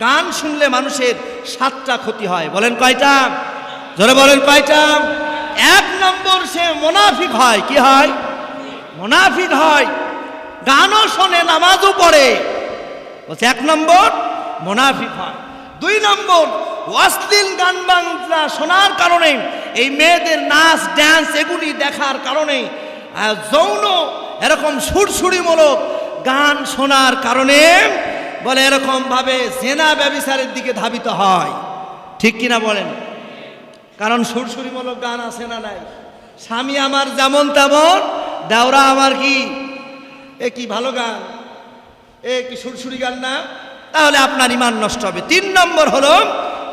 গান শুনলে মানুষের সাতটা ক্ষতি হয়। বলেন কয়টা? ধরে বলেন কয়টা? এক নম্বর সে মোনাফিক হয়, কি হয়? মোনাফিক হয়। গানও শোনে, নামাজও পড়ে। বলছে, এক নম্বর মোনাফিক হয়। দুই নম্বর, অশ্লীল গান বাংলা শোনার কারণে এই মেয়েদের নাচ ড্যান্স এগুলি দেখার কারণে যৌন এরকম সুরসুরিমূলক গান শোনার কারণে বলে এরকম ভাবে জেনা ব্যবিচারের দিকে ধাবিত হয়। ঠিক কিনা বলেন? কারণ সুরসুরিমূলক গান আছে না নাই? স্বামী আমার যেমন তেমন, দেওরা আমার কি? এ কি ভালো গান? এ কি সুরসুরি গান না? তাহলে আপনার ইমান নষ্ট হবে। তিন নম্বর হলো,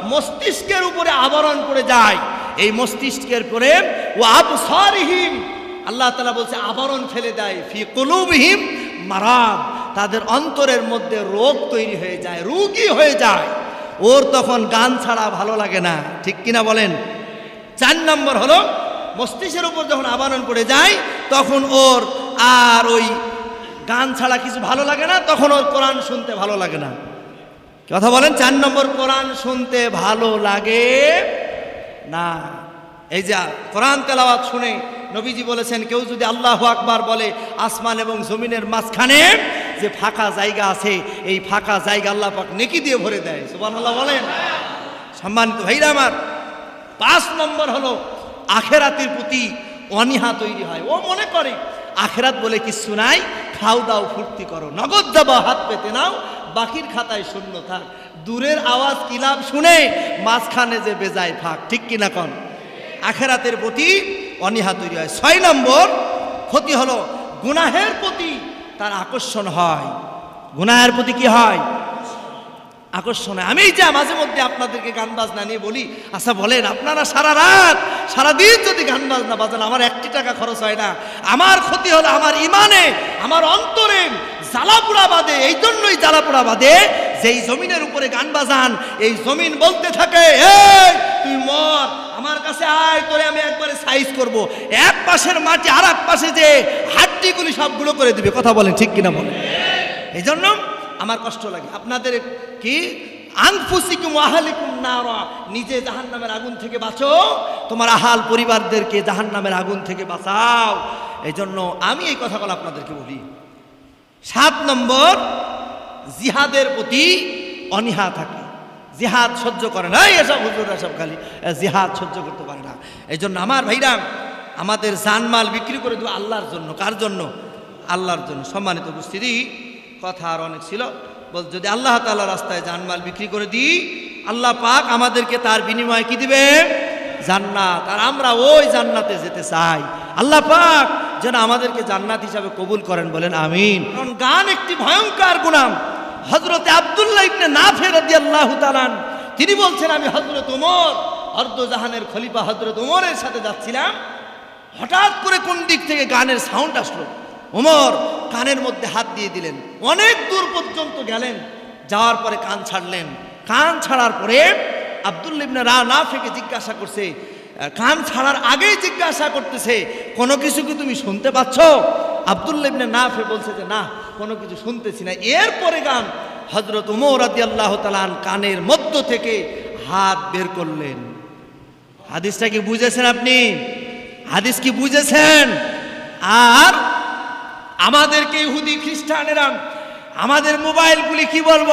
মস্তিষ্কের উপরে আবরণ করে যায়। এই মস্তিষ্কের পরে ও আবসারহিম, আল্লাহ তালা বলছে, আবরণ ফেলে দেয়। ফি কুলুবহিম মারাদ। তাদের অন্তরের মধ্যে রোগ তৈরি হয়ে যায়, রোগী হয়ে যায়। ওর তখন গান ছাড়া ভালো লাগে না, ঠিক কিনা বলেন? চার নম্বর হলো, মস্তিষ্কের উপর যখন আবরণ পড়ে যায়, তখন ওর আর ওই গান ছাড়া কিছু ভালো লাগে না, তখন ওর কোরআন শুনতে ভালো লাগে না। কথা বলেন, চার নম্বর, কোরআন শুনতে ভালো লাগে না। এই যে কোরআন তেলাওয়াত শুনে নবীজি বলেছেন, কেউ যদি আল্লাহ আকবার বলে, আসমান এবং জমিনের মাঝখানে যে ফাঁকা জায়গা আছে, এই ফাঁকা জায়গা আল্লাহ পাক নেকি দিয়ে ভরে দেয়। সুবান আল্লাহ বলেন। সম্মানিত ভাইরা আমার, পাঁচ নম্বর হলো আখেরাতের প্রতি অনীহা তৈরি হয়। ও মনে করে, আখেরাত বলে কিছু নাই, খাও দাও, ফুর্তি করো। নগদ দেবা হাত পেতে নাও, বাকির খাতায় শূন্য থাক। দূরের আওয়াজ কিলাপ শুনে, মাঝখানে যে বেজায় ফাঁক ঠিক কিনা কন? আখেরাতের প্রতি অনীহা তৈরি হয়। ছয় নম্বর ক্ষতি হলো, গুনাহের প্রতি তার আকর্ষণ হয়। গুনাহের প্রতি কি হয়? আকর্ষণ হয়। আমি যা মাঝে মধ্যে আপনাদেরকে গান বাজনা নিয়ে বলি আচ্ছা বলেন, আপনারা সারা রাত, সারাদিন যদি গান বাজনা বাজান আমার একটি টাকা খরচ হয় না। আমার ক্ষতি হলো আমার ইমানে, আমার অন্তরে জ্বালাপুরা বাদে এই জন্যই জ্বালাপুরা বাদে যেই জমিনের উপরে গান বাজান, এই জমিন বলতে থাকে তুই মর আমার কাছে আয় করে আমি একবারে সাইজ করব। এক পাশের মাটি আর এক পাশে যে হাড্ডিগুলি সবগুলো করে দিবে, কথা বলেন ঠিক কিনা বলেন? এই জন্য আমার কষ্ট লাগে। আপনাদের কি? আংফুসিকুম আহালিকুম নিজে জাহান্নামের আগুন থেকে বাঁচো। তোমার আহাল পরিবারদেরকে জাহান্নামের আগুন থেকে বাঁচাও। এই জন্য আমি এই কথাগুলো আপনাদেরকে বলি। সাত নম্বর, জিহাদের প্রতি অনীহা থাকে। জিহাদ সহ্য করে না। এসব হুজুর এসব খালি। জিহাদ সহ্য করতে পারে না। এই জন্য আমার ভাইরা, আমাদের জানমাল বিক্রি করে দেবো আল্লাহর জন্য। কার জন্য? আল্লাহর জন্য। সম্মানিত উপস্থিতি, কথা আর অনেক ছিল। বল, যদি আল্লাহ তাআলা রাস্তায় জানমাল বিক্রি করে দিই, আল্লাহ পাক আমাদেরকে তার বিনিময়ে কি দিবে? জান্নাত। আর আমরা ওই জান্নাতে যেতে চাই। আল্লাহ পাক যেন আমাদেরকে জান্নাত হিসাবে কবুল করেন বলেন, আমিন। কারণ গান একটি ভয়ঙ্কর গুনাম হজরতে আবদুল্লাহ ইবনে নাফে রাদিয়াল্লাহু তাআলান তিনি বলছেন, আমি হজরত উমর অর্ধজাহানের খলিফা হজরত উমরের সাথে যাচ্ছিলাম। হঠাৎ করে কোন দিক থেকে গানের সাউন্ড আসলো? ওমর কানের মধ্যে হাত দিয়ে দিলেন। অনেক দূর পর্যন্ত গেলেন, যাওয়ার পরে কান ছাড়লেন। কান ছাড়ার পরে আব্দুল ইবনে রা না ফেকে জিজ্ঞাসা করছে, কান ছাড়ার আগেই জিজ্ঞাসা করতেছে, কোনো কিছু কি তুমি শুনতে পাচ্ছ? আব্দুল ইবনে না ফে বলছে যে, না, কোনো কিছু শুনতেছি না। এরপরে গান হজরত উমর রাদি আল্লাহ তালান কানের মধ্য থেকে হাত বের করলেন। হাদিসটা কি বুঝেছেন আপনি? হাদিস কি বুঝেছেন? আর আমাদেরকে ইহুদি খ্রিস্টানেরা আমাদের মোবাইলগুলি কি বলব?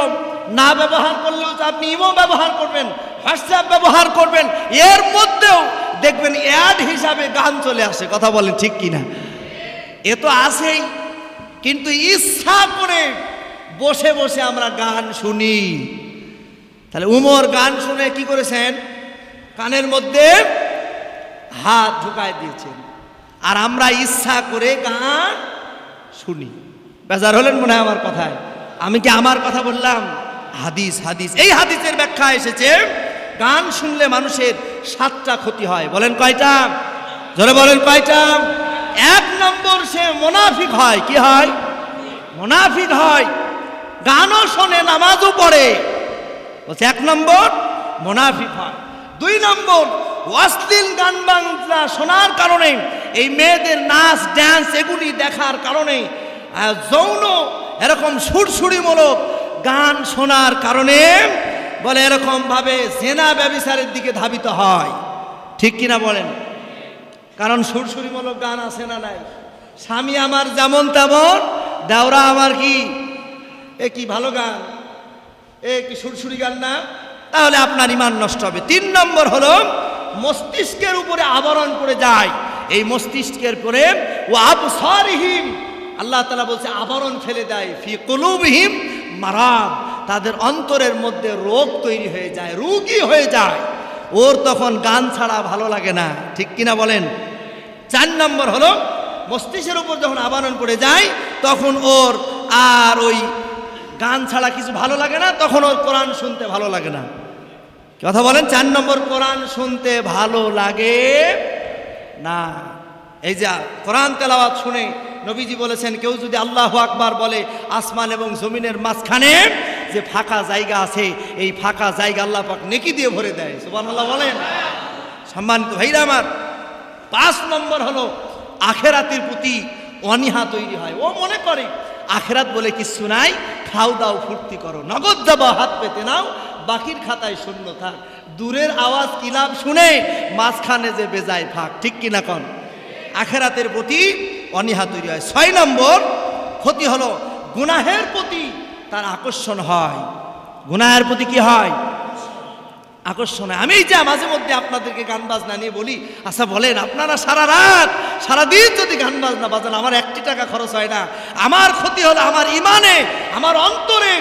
না ব্যবহার করলেও আপনি ইমো ব্যবহার করবেন, হোয়াটসঅ্যাপ ব্যবহার করবেন। এর মধ্যেও দেখবেন অ্যাড হিসাবে গান চলে আসে। কথা বলেন ঠিক কিনা? এ তো আছেই। কিন্তু ইচ্ছা করে বসে বসে আমরা গান শুনি। তাহলে উমর গান শুনে কি করেছেন? কানের মধ্যে হাত ঢুকায় দিয়েছেন। আর আমরা ইচ্ছা করে গান শুনি। বেজার হলেন মনে হয় আমার কথায়। আমি কি আমার কথা বললাম? হাদিস হাদিস। এই হাদিসের ব্যাখ্যা এসেছে, গান শুনলে মানুষের সাতটা ক্ষতি হয়। বলেন কয়টা? জোরে বলেন কয়টা? এক নম্বর সে মোনাফিক হয়, কি হয়? মোনাফিক হয়। গানও শোনে, নামাজও পড়ে। বলছে, এক নম্বর মোনাফিক হয়। দুই নম্বর, অশ্লীল গান বাংলা শোনার কারণে, এই মেয়েদের নাচ ড্যান্স এগুলি দেখার কারণে যৌন এরকম সুরসুরিমূলক গান শোনার কারণে, বলে এরকম ভাবে জেনা ব্যবিচারের দিকে ধাবিত হয়। ঠিক কিনা বলেন? কারণ সুরসুরিমূলক গান আছে না নাই? স্বামী আমার যেমন তেমন, দেওরা আমার কি? এ কি ভালো গান? এ কি সুরসুরি গান না? তাহলে আপনার ইমান নষ্ট হবে। তিন নম্বর হলো, মস্তিষ্কের উপরে আবরণ করে যায়। এই মস্তিষ্কের পরে ও আবসারিহিম, আল্লাহ তালা বলছে, আবরণ ফেলে দেয়। ফি কুলুবহিম মারাম তাদের অন্তরের মধ্যে রোগ তৈরি হয়ে যায়, রোগী হয়ে যায়। ওর তখন গান ছাড়া ভালো লাগে না। ঠিক কিনা বলেন? চার নম্বর হলো, মস্তিষ্কের উপর যখন আবরণ পড়ে যায়, তখন ওর আর ওই গান ছাড়া কিছু ভালো লাগে না, তখন ওর কোরআন শুনতে ভালো লাগে না। কথা বলেন? চার নম্বর, কোরআন শুনতে ভালো লাগে না। এই যে কোরআন তেলাওয়াত শুনে নবীজি বলেছেন, কেউ যদি আল্লাহ আকবার বলে, আসমান এবং জমিনের মাঝখানে যে ফাঁকা জায়গা আছে, এই ফাঁকা জায়গা আল্লাহ পাক নেকি দিয়ে ভরে দেয়। সুবহানাল্লাহ বলেন। সম্মানিত ভাইরা আমার, পাঁচ নম্বর হলো আখেরাতের প্রতি অনীহা তৈরি হয়। ও মনে করে, আখেরাত বলে কিছু নাই, খাও দাও, ফুর্তি করো। নগদ যাবা হাত পেতে নাও, বাকির খাতায় শূন্য থাক। দূরের আওয়াজ কিলাব শুনে, মাঝখানে যে বেজায় ফাঁক। ঠিক কিনা কন? আখেরাতের প্রতি অনীহা তৈরি হয়। ছয় নম্বর ক্ষতি হলো, গুনাহের প্রতি তার আকর্ষণ হয়। গুনাহের প্রতি কি হয়? আকর্ষণ। আমি যা মাঝে মধ্যে আপনাদেরকে গান বাজনা নিয়ে বলি আচ্ছা বলেন, আপনারা সারা রাত সারাদিন যদি গান বাজনা বাজান, আমার একটি টাকা খরচ হয় না। আমার ক্ষতি হলো আমার ইমানে, আমার অন্তরে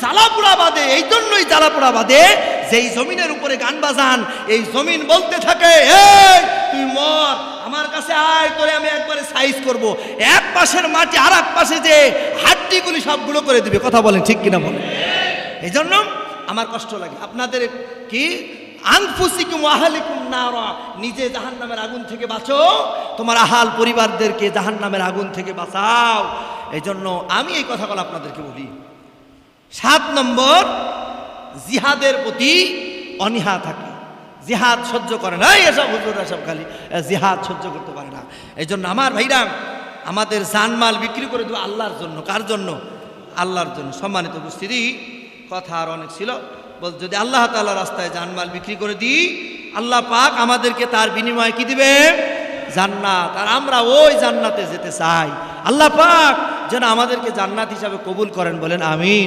জ্বালাপুরা বাদে এই জন্যই জ্বালাপুরা বাদে যেই জমিনের উপরে গান বাজান, এই জমিন বলতে থাকে, এই, তুই মর, আমার কাছে আয় করে আমি একবারে সাইজ করব। এক পাশের মাটি আর এক পাশে যে হাড্ডিগুলি সবগুলো করে দিবে, কথা বলেন ঠিক কিনা বলেন? এই জন্য আমার কষ্ট লাগে। আপনাদের কি, আনফুসিকুম আহালিকুম নারা নিজে জাহান্নামের আগুন থেকে বাঁচো, তোমার আহাল পরিবারদেরকে জাহান্নামের আগুন থেকে বাঁচাও। এই জন্য আমি এই কথাগুলো আপনাদেরকে বলি। সাত নম্বর জিহাদের প্রতি অনীহা থাকে। জিহাদ সহ্য করে না এসব হুজুর এসব খালি। জিহাদ সহ্য করতে পারে না। এই জন্য আমার ভাইরা, আমাদের জানমাল বিক্রি করে দেবো আল্লাহর জন্য, কার জন্য? আল্লাহর জন্য। সম্মানিত উপস্থিতি, কথা আর অনেক ছিল। বল, যদি আল্লাহ তাআলা রাস্তায় জানমাল বিক্রি করে দিই, আল্লাহ পাক আমাদেরকে তার বিনিময়ে কি দিবে? জান্নাত। আর আমরা ওই জান্নাতে যেতে চাই। আল্লাহ পাক যেন আমাদেরকে জান্নাত হিসাবে কবুল করেন বলেন, আমিন।